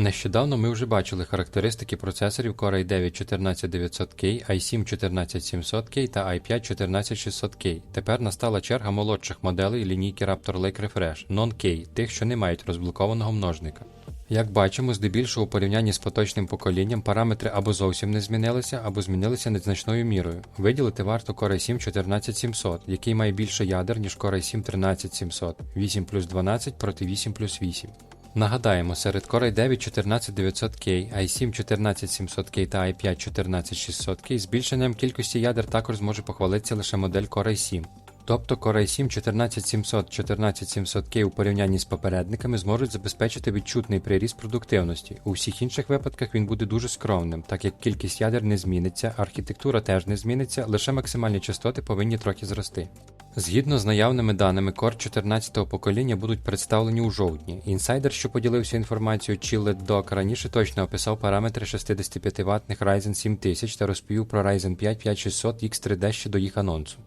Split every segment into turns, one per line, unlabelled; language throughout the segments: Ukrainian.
Нещодавно ми вже бачили характеристики процесорів Core i9 14900K, i7 14700K та i5 14600K. Тепер настала черга молодших моделей лінійки Raptor Lake Refresh Non-K, тих, що не мають розблокованого множника. Як бачимо, здебільшого у порівнянні з поточним поколінням параметри або зовсім не змінилися, або змінилися незначною мірою. Виділити варто Core i7 14700, який має більше ядер, ніж Core i7 13700, 8 плюс 12 проти 8 плюс 8. Нагадаємо, серед Core i9 14900K, i7 14700K та i5 14600K збільшенням кількості ядер також зможе похвалитися лише модель Core i7. Тобто Core i7 14700 14700K у порівнянні з попередниками зможуть забезпечити відчутний приріст продуктивності. У всіх інших випадках він буде дуже скромним, так як кількість ядер не зміниться, архітектура теж не зміниться, лише максимальні частоти повинні трохи зрости. Згідно з наявними даними, Core 14-го покоління будуть представлені у жовтні. Інсайдер, що поділився інформацією Chillet Doc, раніше точно описав параметри 65 ваттних Ryzen 7000 та розповів про Ryzen 5 5600 X3D ще до їх анонсу.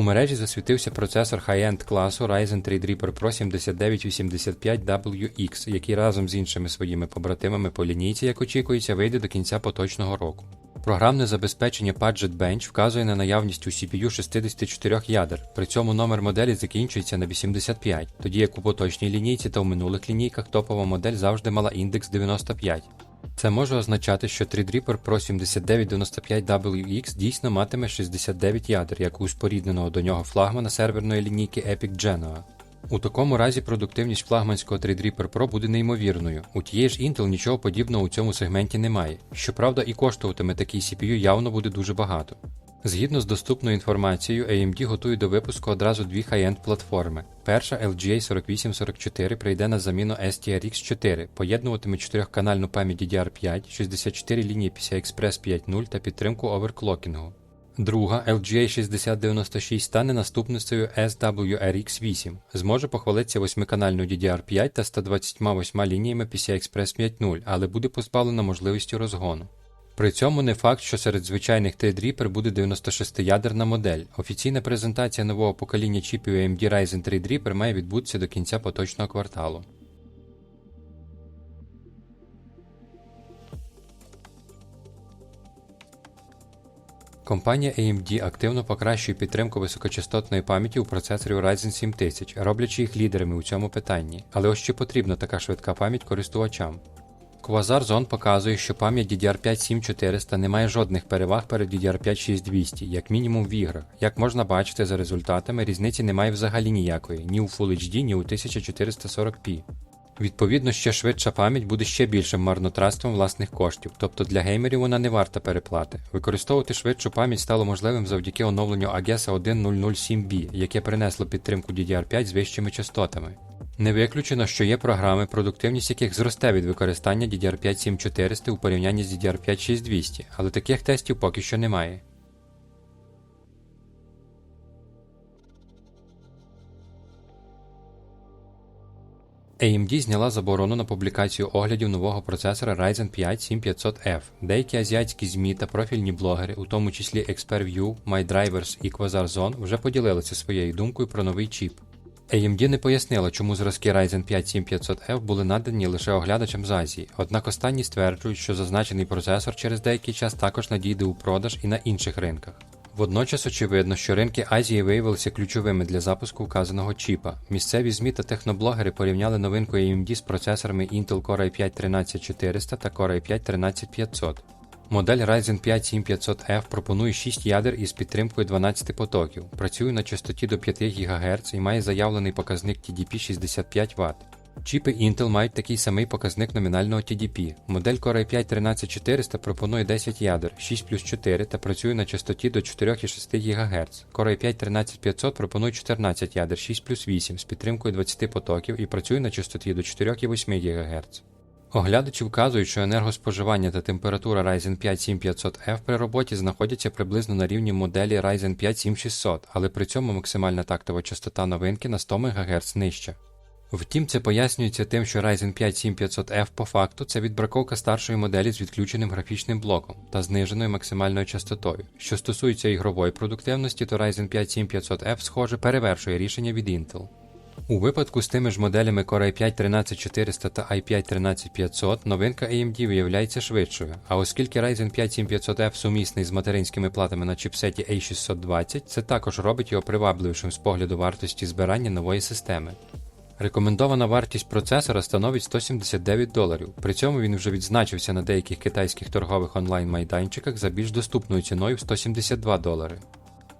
У мережі засвітився процесор high-end класу Ryzen 3 Reaper Pro 7985WX, який разом з іншими своїми побратимами по лінійці, як очікується, вийде до кінця поточного року. Програмне забезпечення Budget Bench вказує на наявність у CPU 64 ядер, при цьому номер моделі закінчується на 85, тоді як у поточній лінійці та у минулих лінійках топова модель завжди мала індекс 95. Це може означати, що Threadripper Pro 7995WX дійсно матиме 69 ядер, як у спорідненого до нього флагмана серверної лінійки Epic Genoa. У такому разі продуктивність флагманського Threadripper Pro буде неймовірною. У тієї ж Intel нічого подібного у цьому сегменті немає. Щоправда, і коштуватиме такий CPU явно буде дуже багато. Згідно з доступною інформацією, AMD готує до випуску одразу дві high-end платформи. Перша LGA 4844 прийде на заміну STRX 4, поєднуватиме 4-канальну пам'ять DDR5, 64 лінії PCI-Express 5.0 та підтримку оверклокінгу. Друга LGA 6096 стане наступницею SWRX 8, зможе похвалитися 8-канальною DDR5 та 128 лініями PCI-Express 5.0, але буде позбавлена можливості розгону. При цьому не факт, що серед звичайних Threadripper буде 96-ядерна модель. Офіційна презентація нового покоління чіпів AMD Ryzen Threadripper має відбутися до кінця поточного кварталу. Компанія AMD активно покращує підтримку високочастотної пам'яті у процесорів Ryzen 7000, роблячи їх лідерами у цьому питанні. Але ось чи потрібна така швидка пам'ять користувачам. Quasar Zone показує, що пам'ять DDR5 7400 не має жодних переваг перед DDR5 6200, як мінімум в іграх. Як можна бачити за результатами, різниці немає взагалі ніякої, ні у Full HD, ні у 1440p. Відповідно, ще швидша пам'ять буде ще більшим марнотратством власних коштів, тобто для геймерів вона не варта переплати. Використовувати швидшу пам'ять стало можливим завдяки оновленню AGESA 1007B, яке принесло підтримку DDR5 з вищими частотами. Не виключено, що є програми, продуктивність яких зросте від використання DDR5 7400 у порівнянні з DDR5 6200, але таких тестів поки що немає. AMD зняла заборону на публікацію оглядів нового процесора Ryzen 5 7500F. Деякі азіатські ЗМІ та профільні блогери, у тому числі ExpertView, MyDrivers і Quasar Zone, вже поділилися своєю думкою про новий чіп. AMD не пояснила, чому зразки Ryzen 5 7500F були надані лише оглядачам з Азії, однак останні стверджують, що зазначений процесор через деякий час також надійде у продаж і на інших ринках. Водночас очевидно, що ринки Азії виявилися ключовими для запуску вказаного чіпа. Місцеві ЗМІ та техноблогери порівняли новинку AMD з процесорами Intel Core i5 13400 та Core i5 13500. Модель Ryzen 5 7500F пропонує 6 ядер із підтримкою 12 потоків, працює на частоті до 5 ГГц і має заявлений показник TDP 65 Вт. Чіпи Intel мають такий самий показник номінального TDP. Модель Core i5 13400 пропонує 10 ядер, 6 плюс 4 та працює на частоті до 4,6 ГГц. Core i5 13500 пропонує 14 ядер, 6 плюс 8 з підтримкою 20 потоків і працює на частоті до 4,8 ГГц. Оглядачі вказують, що енергоспоживання та температура Ryzen 5 7500F при роботі знаходяться приблизно на рівні моделі Ryzen 5 7600, але при цьому максимальна тактова частота новинки на 100 МГц нижча. Втім, це пояснюється тим, що Ryzen 5 7500F по факту це відбраковка старшої моделі з відключеним графічним блоком та зниженою максимальною частотою. Що стосується ігрової продуктивності, то Ryzen 5 7500F, схоже, перевершує рішення від Intel. У випадку з тими ж моделями Core i5 13400 та i5 13500 новинка AMD виявляється швидшою, а оскільки Ryzen 5 7500F сумісний з материнськими платами на чіпсеті A620, це також робить його привабливішим з погляду вартості збирання нової системи. Рекомендована вартість процесора становить 179 доларів. При цьому він вже відзначився на деяких китайських торгових онлайн-майданчиках за більш доступною ціною в 172 долари.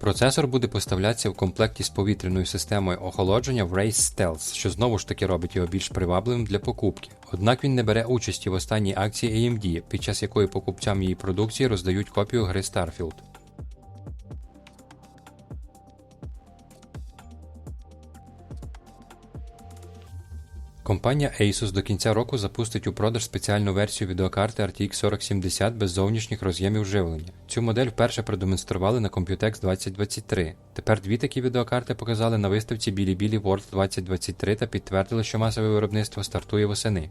Процесор буде поставлятися в комплекті з повітряною системою охолодження в Race Stealth, що знову ж таки робить його більш привабливим для покупки. Однак він не бере участі в останній акції AMD, під час якої покупцям її продукції роздають копію гри Starfield. Компанія Asus до кінця року запустить у продаж спеціальну версію відеокарти RTX 4070 без зовнішніх роз'ємів живлення. Цю модель вперше продемонстрували на Computex 2023. Тепер дві такі відеокарти показали на виставці Bilibili World 2023 та підтвердили, що масове виробництво стартує восени.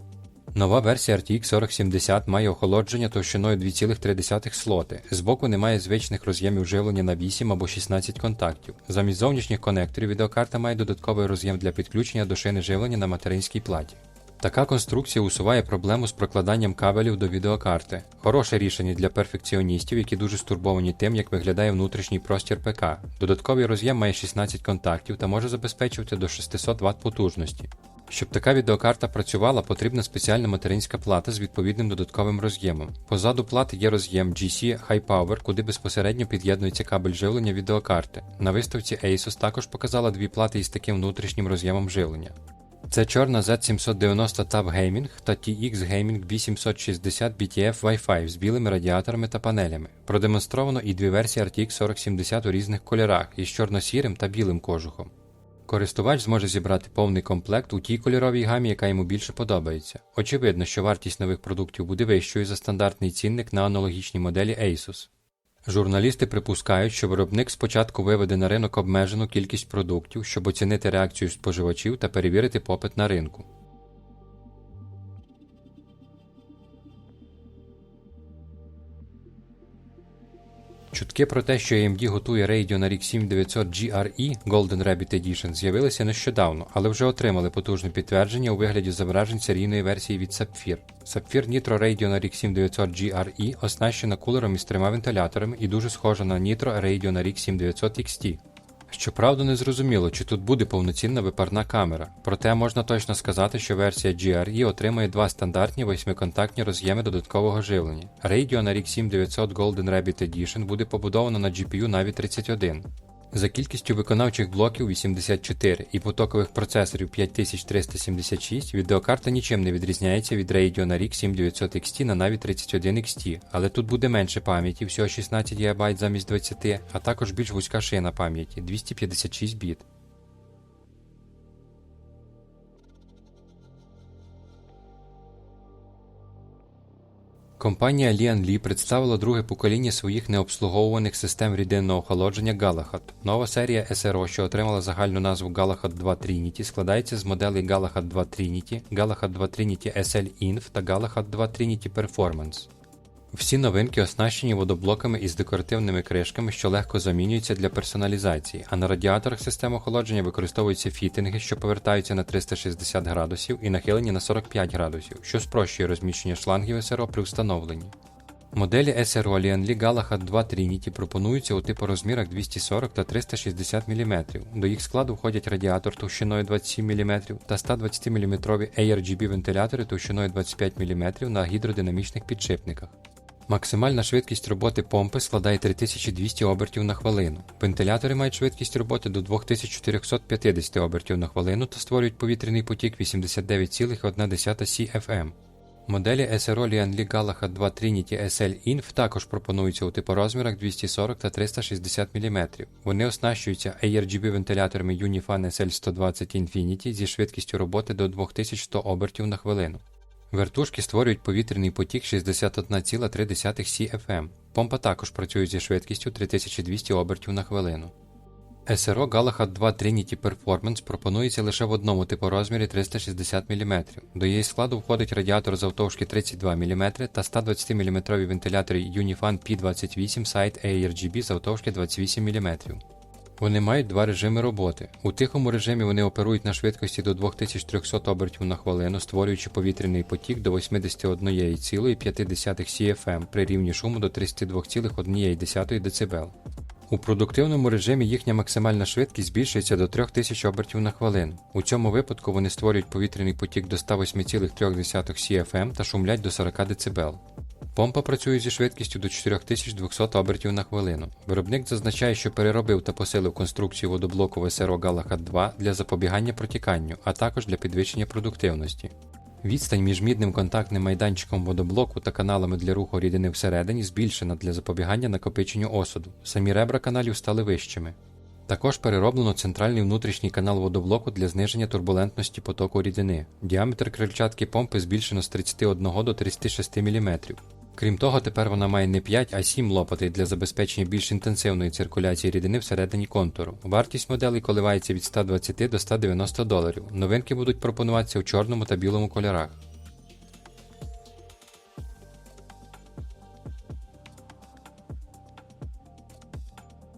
Нова версія RTX 4070 має охолодження товщиною 2,3 слоти. Збоку немає звичних роз'ємів живлення на 8 або 16 контактів. Замість зовнішніх конекторів відеокарта має додатковий роз'єм для підключення до шини живлення на материнській платі. Така конструкція усуває проблему з прокладанням кабелів до відеокарти. Хороше рішення для перфекціоністів, які дуже стурбовані тим, як виглядає внутрішній простір ПК. Додатковий роз'єм має 16 контактів та може забезпечувати до 600 Вт потужності. Щоб така відеокарта працювала, потрібна спеціальна материнська плата з відповідним додатковим роз'ємом. Позаду плати є роз'єм GC High Power, куди безпосередньо під'єднується кабель живлення відеокарти. На виставці Asus також показала дві плати із таким внутрішнім роз'ємом живлення. Це чорна Z790 Tab Gaming та TX Gaming B760 BTF Wi-Fi з білими радіаторами та панелями. Продемонстровано і дві версії RTX 4070 у різних кольорах із чорно-сірим та білим кожухом. Користувач зможе зібрати повний комплект у тій кольоровій гамі, яка йому більше подобається. Очевидно, що вартість нових продуктів буде вищою за стандартний цінник на аналогічній моделі Asus. Журналісти припускають, що виробник спочатку виведе на ринок обмежену кількість продуктів, щоб оцінити реакцію споживачів та перевірити попит на ринку. Чутки про те, що AMD готує Radeon RX 7900 GRE Golden Rabbit Edition з'явилися нещодавно, але вже отримали потужне підтвердження у вигляді зображень серійної версії від Sapphire. Sapphire Nitro Radeon RX 7900 GRE оснащена кулером із трьома вентиляторами і дуже схожа на Nitro Radeon RX 7900 XT. Щоправда, не зрозуміло, чи тут буде повноцінна випарна камера, проте можна точно сказати, що версія GRE отримає два стандартні восьмиконтактні роз'єми додаткового живлення. Radeon RX 7900 Golden Rabbit Edition буде побудовано на GPU Navi 31. За кількістю виконавчих блоків 84 і потокових процесорів 5376 відеокарта нічим не відрізняється від Radeon RX 7900 XT на Navi 31 XT, але тут буде менше пам'яті, всього 16 ГБ замість 20, а також більш вузька шина пам'яті 256 біт. Компанія Lian Li представила друге покоління своїх необслуговуваних систем рідинного охолодження Galahad. Нова серія SRO, що отримала загальну назву Galahad 2 Trinity, складається з моделей Galahad 2 Trinity, Galahad 2 Trinity SL Inf та Galahad 2 Trinity Performance. Всі новинки оснащені водоблоками із декоративними кришками, що легко замінюються для персоналізації, а на радіаторах систем охолодження використовуються фітинги, що повертаються на 360 градусів і нахилені на 45 градусів, що спрощує розміщення шлангів СРО при встановленні. Моделі SRO Lianli Galahad 2 Trinity пропонуються у типорозмірах 240 та 360 мм. До їх складу входять радіатор товщиною 27 мм та 120 мм ARGB вентилятори товщиною 25 мм на гідродинамічних підшипниках. Максимальна швидкість роботи помпи складає 3200 обертів на хвилину. Вентилятори мають швидкість роботи до 2450 обертів на хвилину та створюють повітряний потік 89,1 CFM. Моделі SRO Lianli Galahad 2 Trinity SL Inf також пропонуються у типорозмірах 240 та 360 мм. Вони оснащуються ARGB вентиляторами Unifan SL120 Infinity зі швидкістю роботи до 2100 обертів на хвилину. Вертушки створюють повітряний потік 61,3 CFM. Помпа також працює зі швидкістю 3200 обертів на хвилину. SRO Galahad 2 Trinity Performance пропонується лише в одному типорозмірі 360 мм. До її складу входить радіатор завтовшки 32 мм та 120 мм вентилятори Unifan P28 Side ARGB завтовшки 28 мм. Вони мають два режими роботи. У тихому режимі вони оперують на швидкості до 2300 обертів на хвилину, створюючи повітряний потік до 81,5 CFM при рівні шуму до 32,1 дБ. У продуктивному режимі їхня максимальна швидкість збільшується до 3000 обертів на хвилину. У цьому випадку вони створюють повітряний потік до 108,3 CFM та шумлять до 40 дБ. Помпа працює зі швидкістю до 4200 обертів на хвилину. Виробник зазначає, що переробив та посилив конструкцію водоблоку ВСРО Galahad 2 для запобігання протіканню, а також для підвищення продуктивності. Відстань між мідним контактним майданчиком водоблоку та каналами для руху рідини всередині збільшена для запобігання накопиченню осаду. Самі ребра каналів стали вищими. Також перероблено центральний внутрішній канал водоблоку для зниження турбулентності потоку рідини. Діаметр крильчатки помпи збільшено з 31 до 36 мм. Крім того, тепер вона має не 5, а 7 лопатей для забезпечення більш інтенсивної циркуляції рідини всередині контуру. Вартість моделей коливається від 120 до 190 доларів. Новинки будуть пропонуватися у чорному та білому кольорах.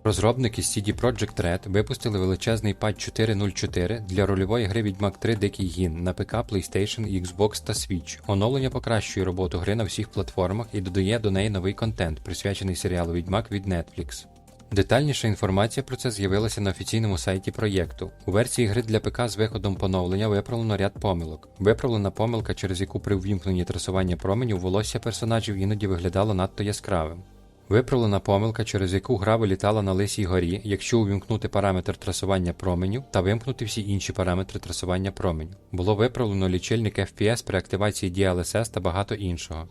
Розробники CD Projekt Red випустили величезний патч 4.0.4 для рольової гри Відьмак 3 Дикий Гін на ПК, PlayStation, Xbox та Switch. Оновлення покращує роботу гри на всіх платформах і додає до неї новий контент, присвячений серіалу Відьмак від Netflix. Детальніша інформація про це з'явилася на офіційному сайті проєкту. У версії гри для ПК з виходом поновлення виправлено ряд помилок. Виправлена помилка, через яку при ввімкненні трасування променів волосся персонажів іноді виглядало надто яскравим. Виправлена помилка, через яку гра вилітала на лисій горі, якщо увімкнути параметр трасування променю та вимкнути всі інші параметри трасування променю. Було виправлено лічильник FPS при активації DLSS та багато іншого.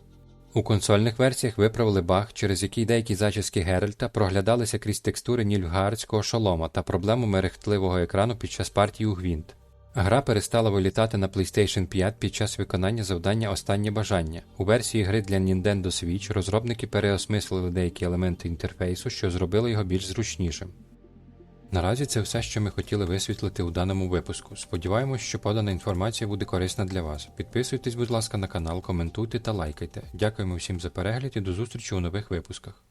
У консольних версіях виправили баг, через який деякі зачіски Геральта проглядалися крізь текстури нільфгаарського шолома та проблему мерехтливого екрану під час партії у гвинт. Гра перестала вилітати на PlayStation 5 під час виконання завдання Останнє бажання. У версії гри для Nintendo Switch розробники переосмислили деякі елементи інтерфейсу, що зробило його більш зручнішим. Наразі це все, що ми хотіли висвітлити у даному випуску. Сподіваємось, що подана інформація буде корисна для вас. Підписуйтесь, будь ласка, на канал, коментуйте та лайкайте. Дякуємо всім за перегляд і до зустрічі у нових випусках.